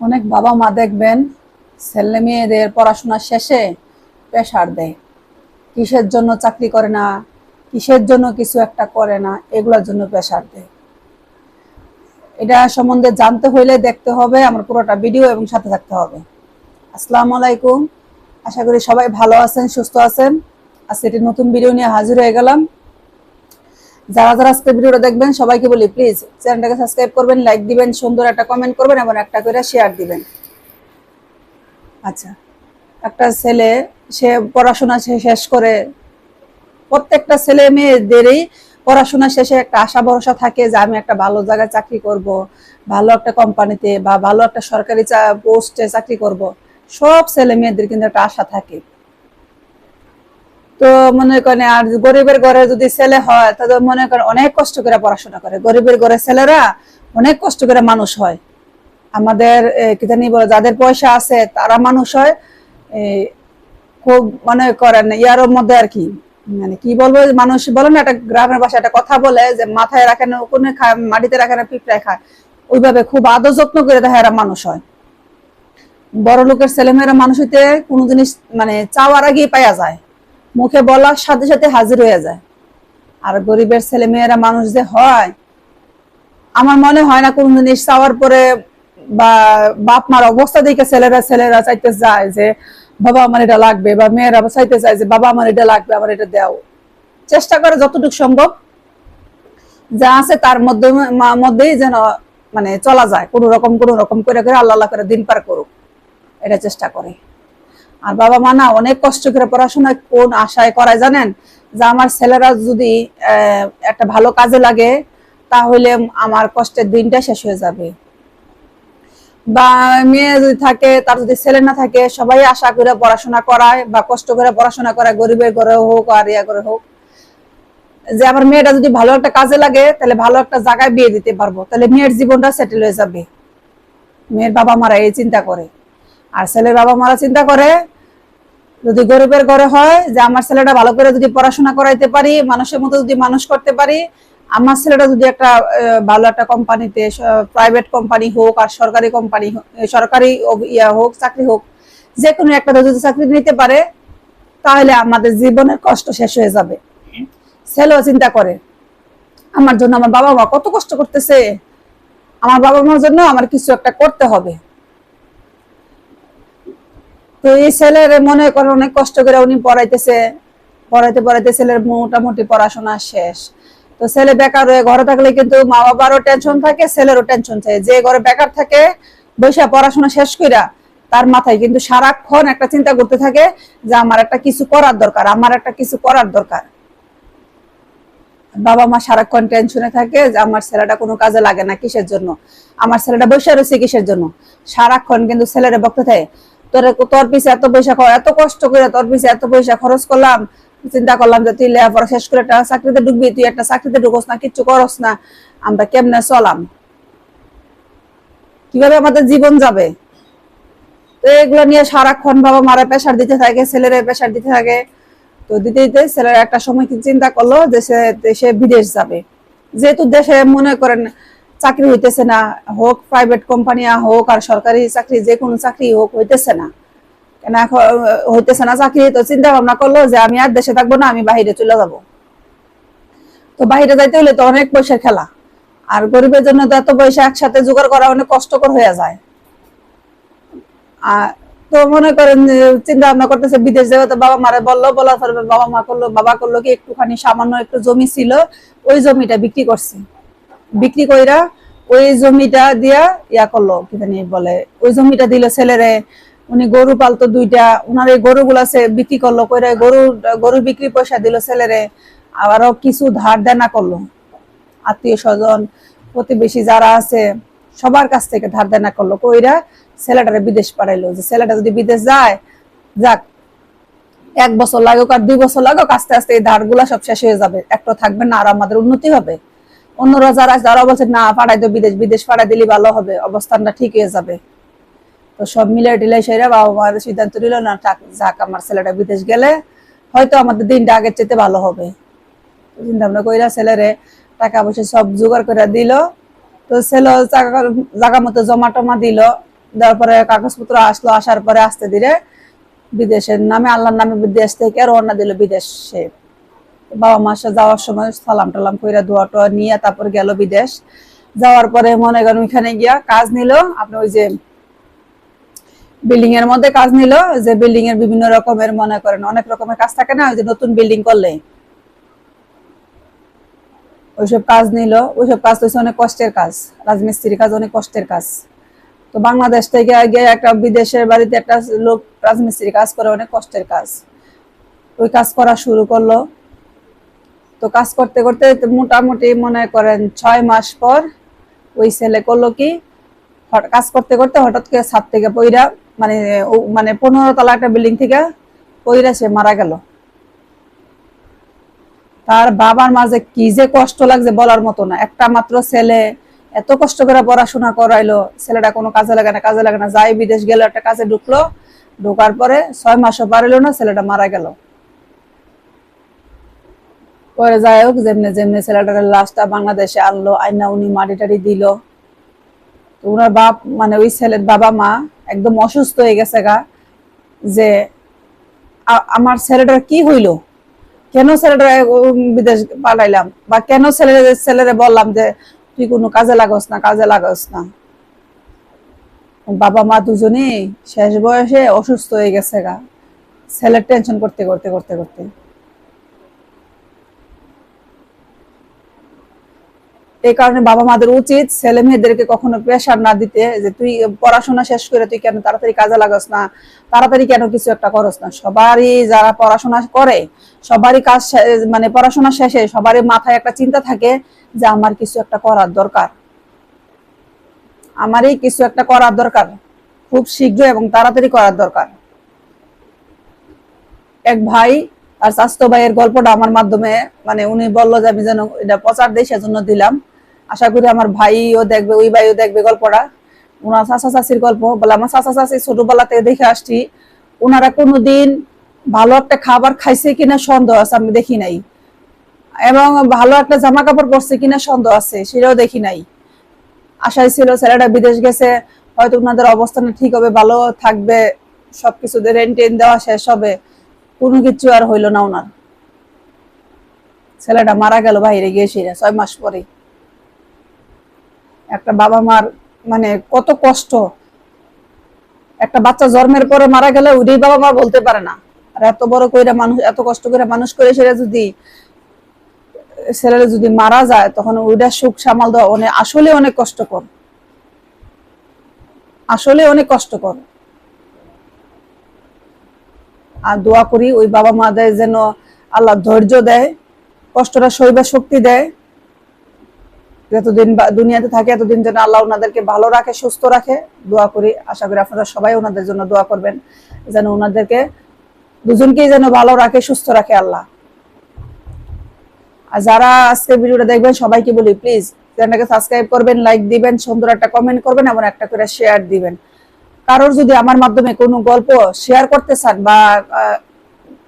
অনেক বাবা মা দেখবেন, ছেলে মেয়েদের পড়াশোনা শেষে প্রেশার দেয়। কিসের জন্য চাকরি করে না, কিসের জন্য কিছু একটা করে না, এগুলোর জন্য প্রেশার দেয়। এটা সম্বন্ধে জানতে হইলে দেখতে হবে, আমার পুরোটা ভিডিও এবং সাথে থাকতে হবে। আসসালামু আলাইকুম। আশা করি সবাই ভালো আছেন, সুস্থ আছেন। আজকে একটি নতুন ভিডিও নিয়ে হাজির হয়ে গেলাম। যারা যারা আজকে ভিডিওটা দেখবেন, সবাইকে বলি প্লিজ চ্যানেলটাকে সাবস্ক্রাইব করবেন লাইক দিবেন, সুন্দর একটা কমেন্ট করবেন এবং একটা করে শেয়ার দিবেন। আচ্ছা একটা ছেলে, সে পড়াশোনা শেষ করে, প্রত্যেকটা ছেলে মেয়েদেরই পড়াশোনা শেষে একটা আশা ভরসা থাকে যে আমি একটা ভালো জায়গায় চাকরি করব, ভালো একটা কোম্পানিতে বা ভালো একটা সরকারি পোস্টে চাকরি করব। সব ছেলে মেয়েদের কিন্তু একটা আশা থাকে। তো মনে করেন, আর গরিবের ঘরে যদি ছেলে হয়, তাহলে মনে করেন অনেক কষ্ট করে পড়াশোনা করে। গরিবের ঘরে ছেলেরা অনেক কষ্ট করে মানুষ হয়। আমাদের কি জানি বলে, যাদের পয়সা আছে, তারা মানুষ হয়। খুব মনে করেন, ইয়ার মধ্যে আর কি মানে কি বলব, মানুষ বলে না, একটা গ্রামের বাসায় একটা কথা বলে যে, মাথায় রাখে না, কোনে খায়, মাটিতে রাখে না, পিঁপড়ায় খায়। ওইভাবে খুব আদর যত্ন করে দেখা এরা মানুষ হয়। বড় লোকের ছেলেমেয়েরা মানুষ হইতে কোনো জিনিস মানে চাওয়ার আগেই পাওয়া যায়। মুখে বলার সাথে সাথে হাজির হয়ে যায়। আর গরিবের ছেলে মেয়েরা মানুষ যে হয়, আমার মনে হয় না কোন জিনিস চাওয়ার পরে বা বাপ মার অবস্থা দেখে ছেলেরা ছেলেরা চাইতে যায় যে, বাবা আমার এটা লাগবে বা মেয়েরা চাইতে চায় যে, বাবা আমার এটা লাগবে, আমার এটা দাও। চেষ্টা করে যতটুকু সম্ভব, যা আছে তার মধ্যে মধ্যেই যেন মানে চলা যায়। কোনো রকম কোনো রকম করে করে আল্লাহ করে দিন পার করুক। এটা চেষ্টা করে। আর বাবা মা না অনেক কষ্ট করে পড়াশোনা কোন আশায় করায় জানেন? যে আমার ছেলেরা যদি একটা ভালো কাজে লাগে, তাহলে আমার কষ্টের দিনটা শেষ হয়ে যাবে। বা মেয়ে যদি থাকে, তার যদি ছেলে না থাকে, সবাই আশা করে পড়াশোনা করায় বা কষ্ট করে পড়াশোনা করায়, গরিবের ঘরে হোক আর ইয়া করে হোক। যে আমার মেয়েটা যদি ভালো একটা কাজে লাগে, তাহলে ভালো একটা জায়গায় বিয়ে দিতে পারব। তাহলে মেয়ের জীবনটা সেটেল হয়ে যাবে। মেয়ের বাবা মারা এই চিন্তা করে। আর ছেলের বাবা মারা চিন্তা করে, যদি গরিবের ঘরে হয়, যে আমার ছেলেটা ভালো করে যদি পড়াশোনা করাইতে পারি, মানুষের মতো যদি মানুষ করতে পারি, আমার ছেলেটা যদি একটা ভালো একটা কোম্পানিতে প্রাইভেট কোম্পানি হোক আর সরকারি কোম্পানি সরকারি ইয়া হোক, চাকরি হোক যে কোনো একটা যদি চাকরি নিতে পারে, তাহলে আমাদের জীবনের কষ্ট শেষ হয়ে যাবে। ছেলেও চিন্তা করে, আমার জন্য আমার বাবা মা কত কষ্ট করতেছে, আমার বাবা মার জন্য আমার কিছু একটা করতে হবে। তো এই ছেলের মনে করেন অনেক কষ্ট করে উনি পড়াইতেছে, পড়াইতে পড়াইতে ছেলের মোটামুটি পড়াশোনা শেষ। তো ছেলে বেকার হয়ে ঘরে থাকলে কিন্তু মা বাবারও টেনশন থাকে, ছেলেরও টেনশন থাকে। যে ঘরে বেকার থাকে বৈশা পড়াশোনা শেষ কইরা তার মাথায় কিন্তু সারাক্ষণ একটা চিন্তা করতে থাকে যে আমার একটা কিছু করার দরকার, আমার একটা কিছু করার দরকার। বাবা মা সারাক্ষণ টেনশনে থাকে যে আমার ছেলেটা কোনো কাজে লাগে না কিসের জন্য? আমার ছেলেটা বসে রয়েছে কিসের জন্য? সারাক্ষণ কিন্তু ছেলেরা বকতে থাকে তোর তোর পিছে এত পয়সা এত কষ্ট করে তোর পিছে এত পয়সা খরচ করলাম, চিন্তা করলাম যে তুই লেখাপড়া শেষ করে একটা চাকরিতে ঢুকবি, তুই একটা চাকরিতে ঢুকোস না, কিচ্ছু করস না, আমরা কেমনে চলাম? কীভাবে আমাদের জীবন যাবে? তো এগুলো নিয়ে সারাক্ষণ বাবা মারা প্রেশার দিতে থাকে, ছেলেরা প্রেশার দিতে থাকে। তো দিতে দিতে ছেলেরা একটা সময় চিন্তা করল যে সে দেশে বিদেশ যাবে। যেহেতু দেশে মনে করেন চাকরি হইতেছে না, হোক প্রাইভেট কোম্পানি হোক আর সরকারি চাকরি যে কোনো চাকরি হোক, হইতেছে না। কেন হইতেছে না চাকরি, তো চিন্তা ভাবনা করল যে আমি আর দেশে থাকব না, আমি বাইরে চলে যাব। তো বাইরে যাইতে হলে তো অনেক পয়সার খেলা। আর গরিবের জন্য তো এত পয়সা একসাথে জোগাড় করা অনেক কষ্টকর হয়ে যায়। আর তো মনে করেন চিন্তা ভাবনা করতেছে, বিদেশ যাবে তো বাবা মারে বলল বলার পরে বাবা মা করল, বাবা করল কি একটুখানি সামান্য একটু জমি ছিল, ওই জমিটা বিক্রি করছে। বিক্রি কইরা ওই জমিটা দিয়া ইয়া করল, কি জানি বলে, ওই জমিটা দিল ছেলেরে, উনি গরু পালতো দুইটা, উনার এই গরুগুলা সে বিক্রি করল, কইরা গরু গরু বিক্রি পয়সা দিল ছেলেরে, আবারও কিছু ধার দেনা করল। আত্মীয় স্বজন, প্রতিবেশী যারা আছে, সবার কাছ থেকে ধার দেনা করল, কইরা ছেলেটারে বিদেশ পাঠাইলো, যে ছেলেটা যদি বিদেশ যায়, যাক, এক বছর লাগুক আর দুই বছর লাগুক, আস্তে আস্তে এই ধারগুলা সব শেষ হয়ে যাবে, একটা থাকবে না, আর আমাদের উন্নতি হবে। অন্যরা যারা আছে তারা বলছে, না, পাঠাই তো বিদেশ বিদেশ পাঠাই দিলে ভালো হবে, অবস্থানটা ঠিক হয়ে যাবে। তো সব মিলে টিলে সেরা বাবা মার সিদ্ধান্ত নিল, না যাক, আমার ছেলেটা বিদেশ গেলে হয়তো আমাদের দিনটা আগের চেতে ভালো হবে। চিন্তা ভাবনা কইরা ছেলেরে টাকা পয়সা সব জোগাড় করে দিল। তো ছেলে জায়গা মতো জমা টমা দিল। দেওয়ার পরে কাগজপত্র আসলো, আসার পরে আসতে ধীরে বিদেশের নামে, আল্লাহর নামে বিদেশ থেকে রওনা দিল বিদেশে। বাবা মার যাওয়ার সময় সালাম টালাম কইরা দোয়া টোয়া নিয়ে তারপর গেল বিদেশ। যাওয়ার পরে মনে করেন ওইখানে গিয়া কাজ নিল, আপনি ওই যে বিল্ডিং এর মধ্যে কাজ নিল যে বিল্ডিং এর বিভিন্ন রকমের মনে করেন অনেক রকমের কাজ থাকে না, ওই যে নতুন বিল্ডিং করলে। ওইসব কাজ নিল, ওইসব কাজ তো অনেক কষ্টের কাজ, রাজমিস্ত্রির কাজ অনেক কষ্টের কাজ। তো বাংলাদেশ থেকে গিয়ে একটা বিদেশের বাড়িতে একটা লোক রাজমিস্ত্রি কাজ করে, অনেক কষ্টের কাজ। ওই কাজ করা শুরু করল। তো কাজ করতে করতে মোটামুটি মনে করেন ছয় মাস পর ওই ছেলে করল কি কাজ করতে করতে হঠাৎ করে ছাদ থেকে পইরা মানে মানে পনেরো তলা একটা বিল্ডিং থেকে পইরা সে মারা গেল। তার বাবার মাঝে কি যে কষ্ট লাগছে বলার মতো না। একটা মাত্র ছেলে এত কষ্ট করে পড়াশোনা করাইলো, ছেলেটা কোনো কাজে লাগে না, কাজে লাগে না, যাই বিদেশ গেল একটা কাজে ঢুকলো, ঢোকার পরে ছয় মাসও পারিল না, ছেলেটা মারা গেল। পরে যাই হোক যেমনি যেমনি ছেলেটার লাশটা বাংলাদেশে আনলো, আইনা উনি মাটি টাটি দিল। তো ওনার বাপ মানে ওই ছেলের বাবা মা একদম অসুস্থ হয়ে গেছে গা, যে আমার ছেলেটার কি হইল? কেন ছেলেটা বিদেশ পাঠাইলাম বা কেন ছেলে ছেলেরে বললাম যে, তুই কোনো কাজে লাগস না, কাজে লাগস না। বাবা মা দুজনেই শেষ বয়সে অসুস্থ হয়ে গেছে গা। ছেলের টেনশন করতে করতে করতে করতে। এই কারণে বাবা মাদের উচিত ছেলে মেয়েদেরকে কখনো প্রেশার না দিতে যে তুই পড়াশোনা শেষ করে তুই কেন তাড়াতাড়ি কাজে লাগাস না? তাড়াতাড়ি কেন কিছু একটা করস না? সবারই যারা পড়াশোনা করে, সবারই কাজ মানে পড়াশোনা শেষে সবারই মাথায় একটা চিন্তা থাকে যে আমার কিছু একটা করার দরকার। আমারই কিছু একটা করার দরকার। খুব শীঘ্র এবং তাড়াতাড়ি করার দরকার। এক ভাই আর স্বাস্থ্য ভাইয়ের গল্পটা আমার মাধ্যমে মানে উনি বলল যে আমি যেন এটা প্রচার দিই, সেজন্য দিলাম। আশা করি আমার ভাইও দেখবে, ওই ভাইও দেখবে গল্পটা। ওনার চাচা চাচির গল্প, বলে আমার চাচা চাচি ছোটবেলা থেকে দেখে আসছি, ওনারা কোনোদিন ভালো একটা খাবার খাইছে কিনা সন্দেহ আছে, আমি দেখি নাই। এবং ভালো একটা জামা কাপড় পরছে কিনা সন্দেহ আছে, সেটাও দেখি নাই। আশায় ছিল ছেলেটা বিদেশ গেছে, হয়তো ওনাদের অবস্থান ঠিক হবে, ভালো থাকবে, সবকিছু রেন্ট টেন দেওয়া শেষ হবে, কোনো কিছু আর হইল না ওনার। ছেলেটা মারা গেল বাইরে গিয়ে সেরা ছয় মাস পরে। একটা বাবা মার মানে কত কষ্ট। একটা বাচ্চা জন্মের পরে মারা গেলে ওইটাই বাবা মা বলতে পারে না। আর এত বড় কইরা মানুষ, এত কষ্ট করে মানুষ করে সেটা যদি ছেলেরা যদি মারা যায়, তখন ওইটা সুখ সামাল দেওয়া অনেক আসলে অনেক কষ্টকর। আসলে অনেক কষ্টকর। আর দোয়া করি ওই বাবা মা মাদের যেন আল্লাহ ধৈর্য দেয়, কষ্টটা সইবার শক্তি দেয়। যতদিন দুনিয়াতে থাকে, এতদিন যেন আল্লাহ ওনাদেরকে ভালো রাখে, সুস্থ রাখে, দোয়া করি। আশা করি আপনারা সবাই ওনাদের জন্য দোয়া করবেন, যেন ওনাদেরকে দুজনকেই যেন ভালো রাখে, সুস্থ রাখে আল্লাহ। আর যারা আজকে ভিডিওটা দেখবেন, সবাইকে বলি প্লিজ চ্যানেলটাকে সাবস্ক্রাইব করবেন লাইক দিবেন, সুন্দর একটা কমেন্ট করবেন এবং একটা করে শেয়ার দিবেন। কারোর যদি আমার মাধ্যমে কোনো গল্প শেয়ার করতে চান বা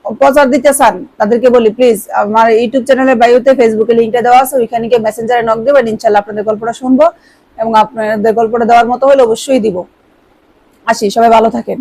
প্রচার দিতে চান, তাদেরকে বলি প্লিজ আমার ইউটিউব চ্যানেলে বায়ুতে ফেসবুকে লিঙ্কটা দেওয়া আছে, ওইখানে গিয়ে মেসেঞ্জারে নক দেবেন ইনশাল্লাহ আপনাদের গল্পটা শুনব এবং আপনাদের গল্পটা দেওয়ার মতো হলে অবশ্যই দিব। আসি, সবাই ভালো থাকেন।